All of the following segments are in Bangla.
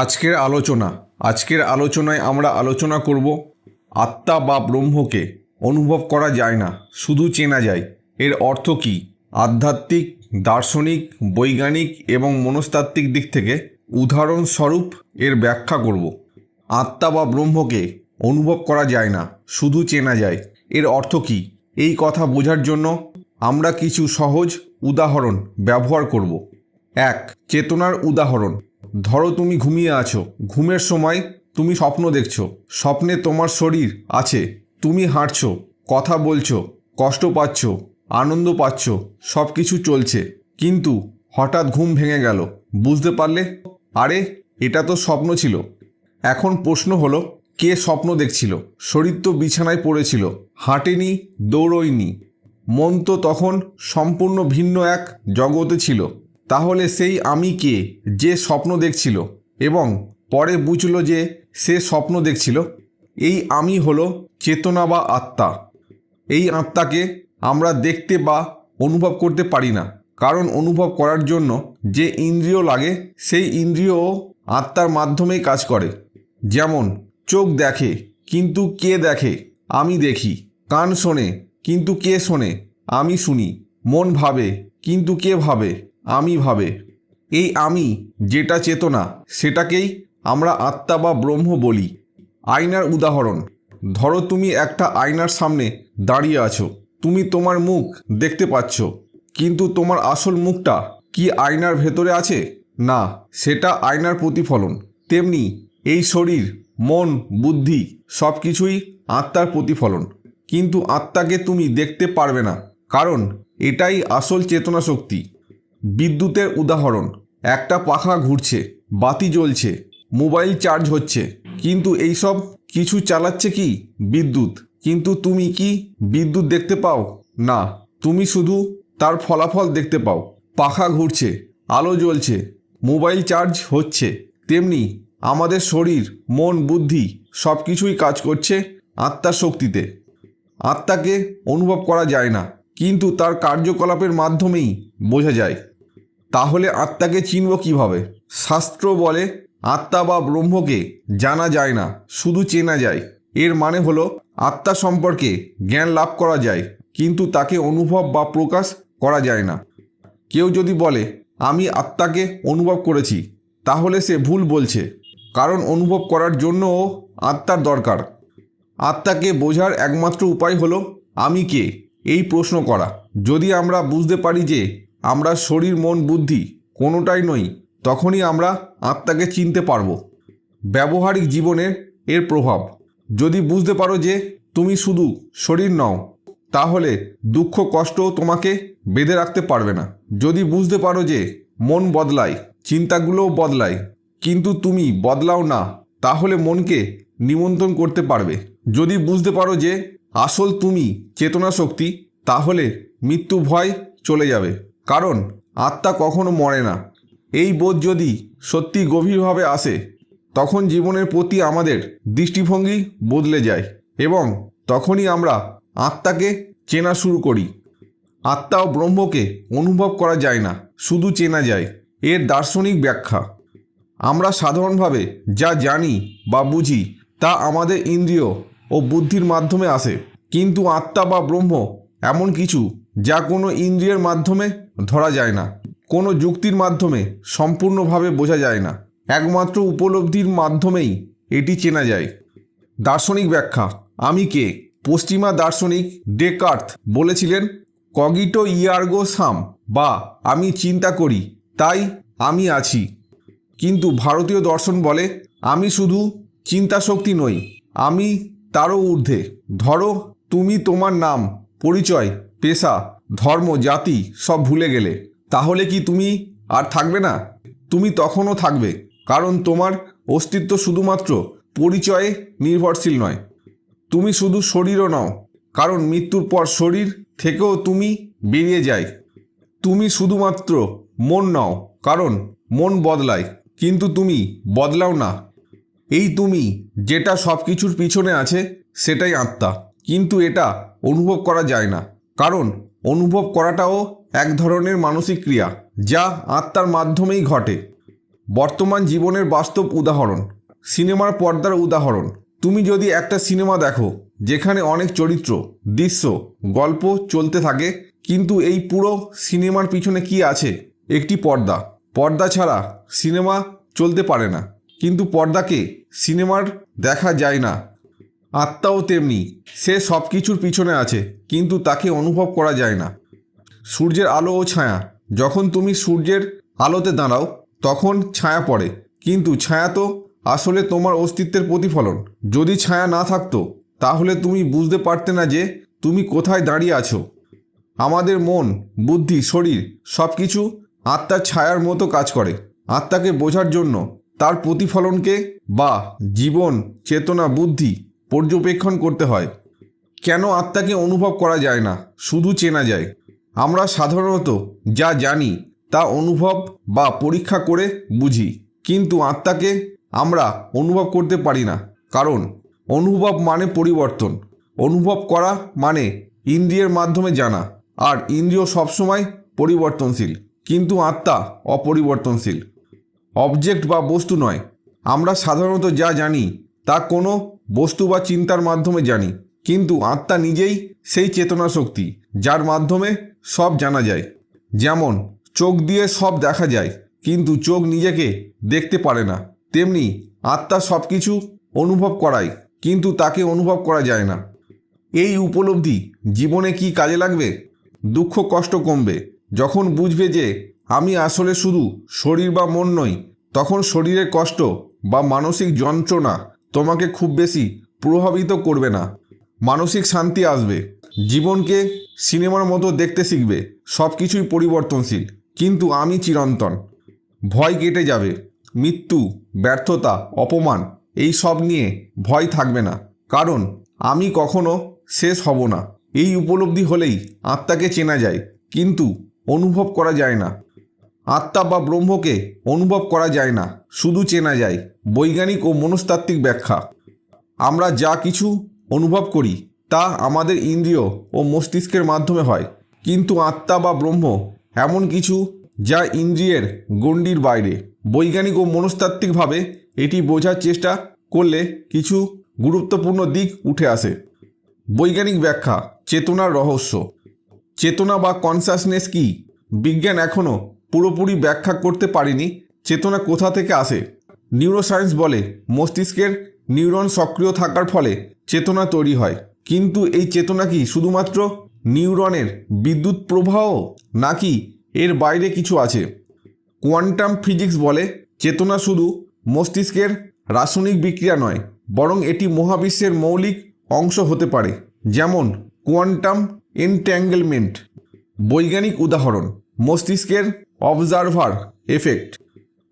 আজকের আলোচনা, আজকের আলোচনায় আমরা আলোচনা করব আত্মা বা ব্রহ্মকে অনুভব করা যায় না, শুধু চেনা যায়। এর অর্থ কী? আধ্যাত্মিক, দার্শনিক, বৈজ্ঞানিক এবং মনস্তাত্ত্বিক দিক থেকে উদাহরণস্বরূপ এর ব্যাখ্যা করব। আত্মা বা ব্রহ্মকে অনুভব করা যায় না, শুধু চেনা যায়। এর অর্থ কী? এই কথা বোঝার জন্য আমরা কিছু সহজ উদাহরণ ব্যবহার করব। এক, চেতনার উদাহরণ। ধরো তুমি ঘুমিয়ে আছো। ঘুমের সময় তুমি স্বপ্ন দেখছ। স্বপ্নে তোমার শরীর আছে। তুমি হাঁটছো, কথা বলছো, কষ্ট পাচ্ছ, আনন্দ পাচ্ছ সব কিছু চলছে। কিন্তু হঠাৎ ঘুম ভেঙে গেল। বুঝতে পারলে? আরে, এটা তো স্বপ্ন ছিল। এখন প্রশ্ন হলো, কে স্বপ্ন দেখছিল? শরীর তো বিছানায় পড়েছিল। হাঁটেনি, দৌড়য়নি। মন তো তখন সম্পূর্ণ ভিন্ন এক জগতে ছিল। তাহলে সেই আমি কে যে স্বপ্ন দেখছিল? এবং পরে বুঝল যে সে স্বপ্ন দেখছিল। এই আমি হলো চেতনা বা আত্মা। এই আত্মাকে আমরা দেখতে বা অনুভব করতে পারি না। কারণ অনুভব করার জন্য যে ইন্দ্রিয় লাগে, সেই ইন্দ্রিয়ও আত্মার মাধ্যমেই কাজ করে। যেমন, চোখ দেখে, কিন্তু কে দেখে? আমি দেখি। কান শোনে, কিন্তু কে শোনে? আমি শুনি। মন ভাবে, কিন্তু কে ভাবে? আমি ভাবে। এই আমি যেটা চেতনা, সেটাকেই আমরা আত্মা বা ব্রহ্ম বলি। আয়নার উদাহরণ, ধরো তুমি একটা আয়নার সামনে দাঁড়িয়ে আছো, তুমি তোমার মুখ দেখতে পাচ্ছ, কিন্তু তোমার আসল মুখটা কি আয়নার ভেতরে আছে? না, সেটা আয়নার প্রতিফলন। তেমনি এই শরীর, মন, বুদ্ধি সব কিছুই আত্মার প্রতিফলন। কিন্তু আত্মাকে তুমি দেখতে পারবে না, কারণ এটাই আসল চেতনা শক্তি। বিদ্যুতের উদাহরণ। একটা পাখা ঘুরছে, বাতি জ্বলছে, মোবাইল চার্জ হচ্ছে। কিন্তু এইসব কিছু চালাচ্ছে কি? বিদ্যুৎ। কিন্তু তুমি কি বিদ্যুৎ দেখতে পাও? না, তুমি শুধু তার ফলাফল দেখতে পাও। পাখা ঘুরছে, আলো জ্বলছে, মোবাইল চার্জ হচ্ছে। তেমনি আমাদের শরীর, মন, বুদ্ধি সব কিছুই কাজ করছে আত্মার শক্তিতে। আত্মাকে অনুভব করা যায় না, কিন্তু তার কার্যকলাপের মাধ্যমেই বোঝা যায়। তাহলে আত্মাকে চিনব কীভাবে? শাস্ত্র বলে, আত্মা বা ব্রহ্মকে জানা যায় না, শুধু চেনা যায়। এর মানে হলো, আত্মা সম্পর্কে জ্ঞান লাভ করা যায়, কিন্তু তাকে অনুভব বা প্রকাশ করা যায় না। কেউ যদি বলে, আমি আত্মাকে অনুভব করেছি তাহলে সে ভুল বলছে, কারণ অনুভব করার জন্যও আত্মার দরকার। আত্মাকে বোঝার একমাত্র উপায় হলো, আমি কে? এই প্রশ্ন করা। যদি আমরা বুঝতে পারি যে আমরা শরীর, মন, বুদ্ধি কোনোটাই নই, তখনই আমরা আত্মাকে চিনতে পারব। ব্যবহারিক জীবনের এর প্রভাব। যদি বুঝতে পারো যে তুমি শুধু শরীর নও, তাহলে দুঃখ কষ্টও তোমাকে বেঁধে রাখতে পারবে না। যদি বুঝতে পারো যে মন বদলায়, চিন্তাগুলোও বদলায়, কিন্তু তুমি বদলাও না, তাহলে মনকে নিমন্ত্রণ করতে পারবে। যদি বুঝতে পারো যে আসল তুমি চেতনা শক্তি, তাহলে মৃত্যু ভয় চলে যাবে। কারণ আত্মা কখনো মরে না। এই বোধ যদি সত্যি গভীরভাবে আসে, তখন জীবনের প্রতি আমাদের দৃষ্টিভঙ্গি বদলে যায় এবং তখনই আমরা আত্মাকে চেনা শুরু করি। আত্মা ও ব্রহ্মকে অনুভব করা যায় না, শুধু চেনা যায়। এর দার্শনিক ব্যাখ্যা, আমরা সাধারণভাবে যা জানি বা বুঝি তা আমাদের ইন্দ্রিয় ও বুদ্ধির মাধ্যমে আসে। কিন্তু আত্মা বা ব্রহ্ম এমন কিছু যা কোনো ইন্দ্রিয়ের মাধ্যমে ধরা যায় না। কোনো যুক্তির মাধ্যমে সম্পূর্ণভাবে বোঝা যায় না। একমাত্র উপলব্ধির মাধ্যমেই এটি চেনা যায়। দার্শনিক ব্যাখ্যা, আমি কে? পশ্চিমা দার্শনিক ডেকার্থ বলেছিলেন, কগিটো ইয়ার্গো সাম বা, আমি চিন্তা করি, তাই আমি আছি। কিন্তু ভারতীয় দর্শন বলে, আমি শুধু চিন্তা শক্তি নই, আমি তারও ঊর্ধ্বে। ধরো, তুমি তোমার নাম, পরিচয়, পেশা ধর্ম, জাতি সব ভুলে গেলে। তাহলে কি তুমি আর থাকবে না? তুমি তখনও থাকবে, কারণ তোমার অস্তিত্ব শুধুমাত্র পরিচয়ে নির্ভরশীল নয়। তুমি শুধু শরীরও নও, কারণ মৃত্যুর পর শরীর থেকেও তুমি বেরিয়ে যায়। তুমি শুধুমাত্র মন নও, কারণ মন বদলায়, কিন্তু তুমি বদলাও না। এই তুমি, যেটা সব কিছুর পিছনে আছে, সেটাই আত্মা। কিন্তু এটা অনুভব করা যায় না, কারণ অনুভব করাটাও এক ধরনের মানসিক ক্রিয়া, যা আত্মার মাধ্যমেই ঘটে। বর্তমান জীবনের বাস্তব উদাহরণ, সিনেমার পর্দার উদাহরণ। তুমি যদি একটা সিনেমা দেখো, যেখানে অনেক চরিত্র, দৃশ্য, গল্প চলতে থাকে, কিন্তু এই পুরো সিনেমার পিছনে কি আছে? একটি পর্দা। পর্দা ছাড়া সিনেমা চলতে পারে না। কিন্তু পর্দাকে সিনেমার দেখা যায় না। আত্মাও তেমনি, সে সব কিছুর পিছনে আছে, কিন্তু তাকে অনুভব করা যায় না। সূর্যের আলো ও ছায়া, যখন তুমি সূর্যের আলোতে দাঁড়াও, তখন ছায়া পড়ে। কিন্তু ছায়া তো আসলে তোমার অস্তিত্বের প্রতিফলন। যদি ছায়া না থাকতো, তাহলে তুমি বুঝতে পারতে না যে তুমি কোথায় দাঁড়িয়ে আছো। আমাদের মন, বুদ্ধি, শরীর সব কিছু আত্মার ছায়ার মতো কাজ করে। আত্মাকে বোঝার জন্য তার প্রতিফলনকে বা জীবন, চেতনা, বুদ্ধি পর্যবেক্ষণ করতে হয়। কেন আত্মাকে অনুভব করা যায় না? শুধু চেনা যায়। আমরা সাধারণত যা জানি, তা অনুভব বা পরীক্ষা করে বুঝি। কিন্তু আত্মাকে আমরা অনুভব করতে পারি না। কারণ, অনুভব মানে পরিবর্তন। অনুভব করা মানে ইন্দ্রিয়ের মাধ্যমে জানা। আর ইন্দ্রিয় সবসময় পরিবর্তনশীল। কিন্তু আত্মা অপরিবর্তনশীল। অবজেক্ট বা বস্তু নয়। আমরা সাধারণত যা জানি, তা কোনো বস্তু বা চিন্তার মাধ্যমে জানি, কিন্তু আত্মা নিজেই সেই চেতনা শক্তি, যার মাধ্যমে সব জানা যায়। যেমন, চোখ দিয়ে সব দেখা যায়, কিন্তু চোখ নিজেকে দেখতে পারে না। তেমনি আত্মা সব কিছু অনুভব করায়, কিন্তু তাকে অনুভব করা যায় না। এই উপলব্ধি জীবনে কি কাজে লাগবে? দুঃখ, কষ্ট কমবে। যখন বুঝবে যে আমি আসলে শুধু শরীর বা মন নই, তখন শরীরের কষ্ট বা মানসিক যন্ত্রণা তোমাকে খুব বেশি প্রভাবিত করবে না। মানসিক শান্তি আসবে। জীবনকে সিনেমার মতো দেখতে শিখবে। সব কিছুই পরিবর্তনশীল। কিন্তু আমি চিরন্তন। ভয় কেটে যাবে। মৃত্যু, ব্যর্থতা, অপমান, এই সব নিয়ে ভয় থাকবে না। কারণ আমি কখনো শেষ হব না। এই উপলব্ধি হলেই আত্মাকে চেনা যায়। কিন্তু অনুভব করা যায় না। আত্মা বা ব্রহ্মকে অনুভব করা যায় না, শুধু চেনা যায়। বৈজ্ঞানিক ও মনস্তাত্ত্বিক ব্যাখ্যা। আমরা যা কিছু অনুভব করি, তা আমাদের ইন্দ্রিয় ও মস্তিষ্কের মাধ্যমে হয়। কিন্তু আত্মা বা ব্রহ্ম এমন কিছু যা ইন্দ্রিয়ের গণ্ডির বাইরে। বৈজ্ঞানিক ও মনস্তাত্ত্বিকভাবে এটি বোঝার চেষ্টা করলে কিছু গুরুত্বপূর্ণ দিক উঠে আসে। বৈজ্ঞানিক ব্যাখ্যা, চেতনার রহস্য। চেতনা বা কনসাসনেস কি? বিজ্ঞান এখনও পুরোপুরি ব্যাখ্যা করতে পারেনি। চেতনা কোথা থেকে আসে? নিউরোসায়েন্স বলে, মস্তিষ্কের নিউরন সক্রিয় থাকার ফলে চেতনা তৈরি হয়। কিন্তু এই চেতনা কি শুধুমাত্র নিউরনের বিদ্যুৎ প্রবাহ নাকি এর বাইরে কিছু আছে? কোয়ান্টাম ফিজিক্স বলে, চেতনা শুধু মস্তিষ্কের রাসায়নিক বিক্রিয়া নয়, বরং এটি মহাবিশ্বের মৌলিক অংশ হতে পারে, যেমন কোয়ান্টাম এনট্যাঙ্গেলমেন্ট বৈজ্ঞানিক উদাহরণ, মস্তিষ্কের অবজারভার এফেক্ট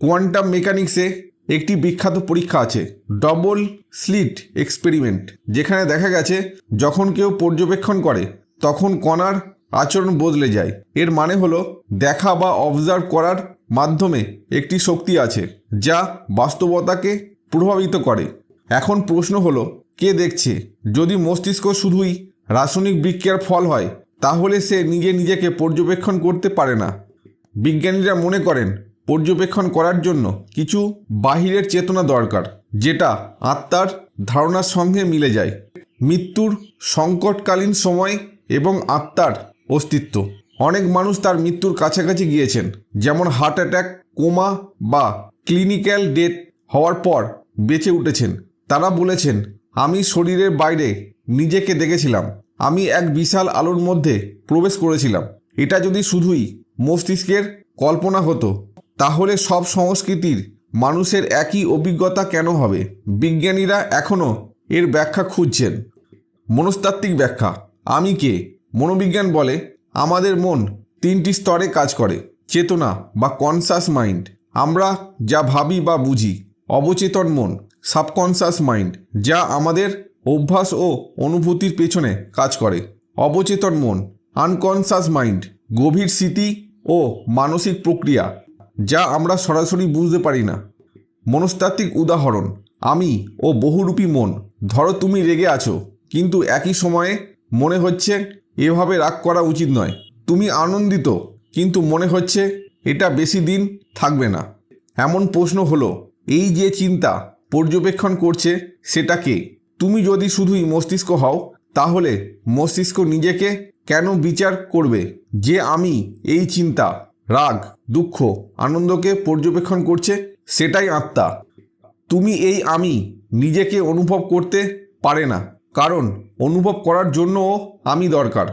কোয়ান্টাম মেকানিক্সে একটি বিখ্যাত পরীক্ষা আছে ডবল স্লিট এক্সপেরিমেন্ট যেখানে দেখা গেছে যখন কেউ পর্যবেক্ষণ করে, তখন কণার আচরণ বদলে যায়। এর মানে হলো দেখা বা অবজার্ভ করার মাধ্যমে একটি শক্তি আছে, যা বাস্তবতাকে প্রভাবিত করে। এখন প্রশ্ন হলো, কে দেখছে? যদি মস্তিষ্ক শুধুই রাসায়নিক বিক্রিয়ার ফল হয়, তাহলে সে নিজে নিজেকে পর্যবেক্ষণ করতে পারে না। বিজ্ঞানীরা মনে করেন, পর্যবেক্ষণ করার জন্য কিছু বাহিরের চেতনা দরকার, যেটা আত্মার ধারণার সঙ্গে মিলে যায়। মৃত্যুর সংকটকালীন সময় এবং আত্মার অস্তিত্ব। অনেক মানুষ তার মৃত্যুর কাছাকাছি গিয়েছেন, যেমন হার্ট অ্যাটাক, কোমা বা ক্লিনিক্যাল ডেথ হওয়ার পর বেঁচে উঠেছেন। তারা বলেছেন, আমি শরীরের বাইরে নিজেকে দেখেছিলাম। আমি এক বিশাল আলোর মধ্যে প্রবেশ করেছিলাম। এটা যদি শুধুই মস্তিষ্কের কল্পনা হতো। তাহলে সব সংস্কৃতির মানুষের একই অভিজ্ঞতা কেন হবে? বিজ্ঞানীরা এখনও এর ব্যাখ্যা খুঁজছেন। মনস্তাত্ত্বিক ব্যাখ্যা, আমি কে? মনোবিজ্ঞান বলে, আমাদের মন তিনটি স্তরে কাজ করে, চেতনা বা কনসাস মাইন্ড আমরা যা ভাবি বা বুঝি, অবচেতন মন সাবকনসাস মাইন্ড যা আমাদের অভ্যাস ও অনুভূতির পেছনে কাজ করে। অবচেতন মন আনকনসাস মাইন্ড গভীর স্মৃতি ও মানসিক প্রক্রিয়া, যা আমরা সরাসরি বুঝতে পারি না। মনস্তাত্ত্বিক উদাহরণ, আমি ও বহুরূপী মন, ধরো তুমি রেগে আছো, কিন্তু একই সময়ে মনে হচ্ছে এভাবে রাগ করা উচিত নয়। তুমি আনন্দিত, কিন্তু মনে হচ্ছে এটা বেশি দিন থাকবে না। এমন প্রশ্ন হলো, এই যে চিন্তা পর্যবেক্ষণ করছে সেটাকে তুমি যদি শুধুই মস্তিষ্ক হও, তাহলে মস্তিষ্ক নিজেকে কেন বিচার করবে? যে আমি, এই চিন্তা, রাগ, দুঃখ, আনন্দকে পর্যবেক্ষণ করছে, সেটাই আত্মা। তুমি এই আমি নিজেকে অনুভব করতে পারে না, কারণ অনুভব করার জন্যও আমি দরকার।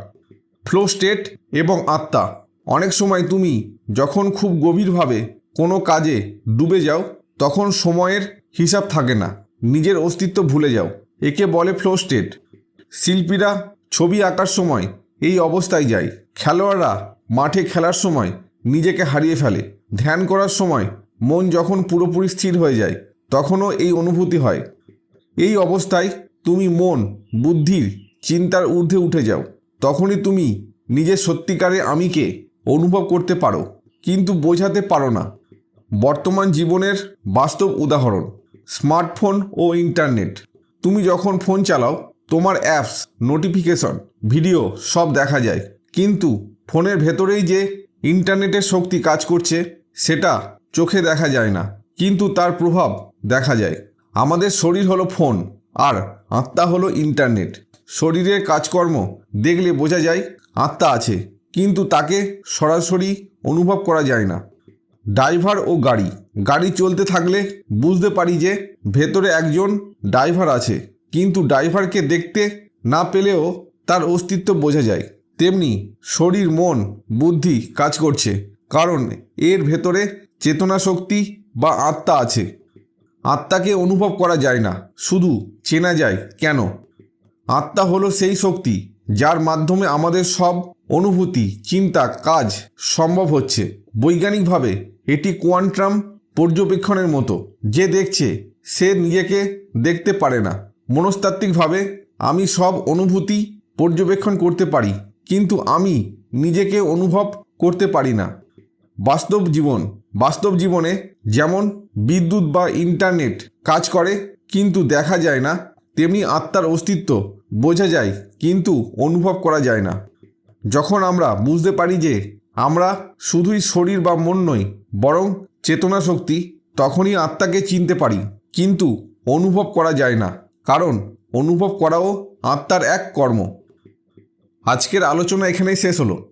ফ্লো স্টেট এবং আত্মা। অনেক সময় তুমি যখন খুব গভীরভাবে কোনো কাজে ডুবে যাও, তখন সময়ের হিসাব থাকে না, নিজের অস্তিত্ব ভুলে যাও। একে বলে ফ্লো স্টেট। শিল্পীরা ছবি আঁকার সময় এই অবস্থায় যায় খেলোয়াড়রা মাঠে খেলার সময় নিজেকে হারিয়ে ফেলে। ধ্যান করার সময় মন যখন পুরোপুরি স্থির হয়ে যায়, তখনও এই অনুভূতি হয়। এই অবস্থায় তুমি মন, বুদ্ধির চিন্তার ঊর্ধ্বে উঠে যাও। তখনই তুমি নিজের সত্যিকারে আমিকে অনুভব করতে পারো, কিন্তু বোঝাতে পারো না। বর্তমান জীবনের বাস্তব উদাহরণ, স্মার্টফোন ও ইন্টারনেট। তুমি যখন ফোন চালাও তোমার অ্যাপস নোটিফিকেশন ভিডিও সব দেখা যায়। কিন্তু ফোনের ভেতরেই যে ইন্টারনেটের শক্তি কাজ করছে, সেটা চোখে দেখা যায় না। কিন্তু তার প্রভাব দেখা যায়। আমাদের শরীর হলো ফোন, আর আত্মা হলো ইন্টারনেট শরীরের কাজকর্ম দেখলে বোঝা যায় আত্মা আছে, কিন্তু তাকে সরাসরি অনুভব করা যায় না। ড্রাইভার ও গাড়ি গাড়ি চলতে থাকলে বুঝতে পারি যে ভেতরে একজন ড্রাইভার আছে। কিন্তু ড্রাইভারকে দেখতে না পেলেও তার অস্তিত্ব বোঝা যায়। তেমনি শরীর, মন, বুদ্ধি কাজ করছে, কারণ এর ভেতরে চেতনা শক্তি বা আত্মা আছে। আত্মাকে অনুভব করা যায় না, শুধু চেনা যায় কেন? আত্মা হলো সেই শক্তি যার মাধ্যমে আমাদের সব অনুভূতি, চিন্তা, কাজ সম্ভব হচ্ছে। বৈজ্ঞানিকভাবে এটি কোয়ান্টাম পর্যবেক্ষণের মতো। যে দেখছে, সে নিজেকে দেখতে পারে না। মনস্তাত্ত্বিকভাবে আমি সব অনুভূতি পর্যবেক্ষণ করতে পারি, কিন্তু আমি নিজেকে অনুভব করতে পারি না। বাস্তব জীবন, বাস্তব জীবনে যেমন বিদ্যুৎ বা ইন্টারনেট কাজ করে, কিন্তু দেখা যায় না, তেমনি আত্মার অস্তিত্ব বোঝা যায়, কিন্তু অনুভব করা যায় না। যখন আমরা বুঝতে পারি যে আমরা শুধুই শরীর বা মন নই, বরং চেতনা শক্তি, তখনই আত্মাকে চিনতে পারি, কিন্তু অনুভব করা যায় না। কারণ অনুভব করাও আত্মার এক কর্ম। আজকের আলোচনা এখানেই শেষ হলো।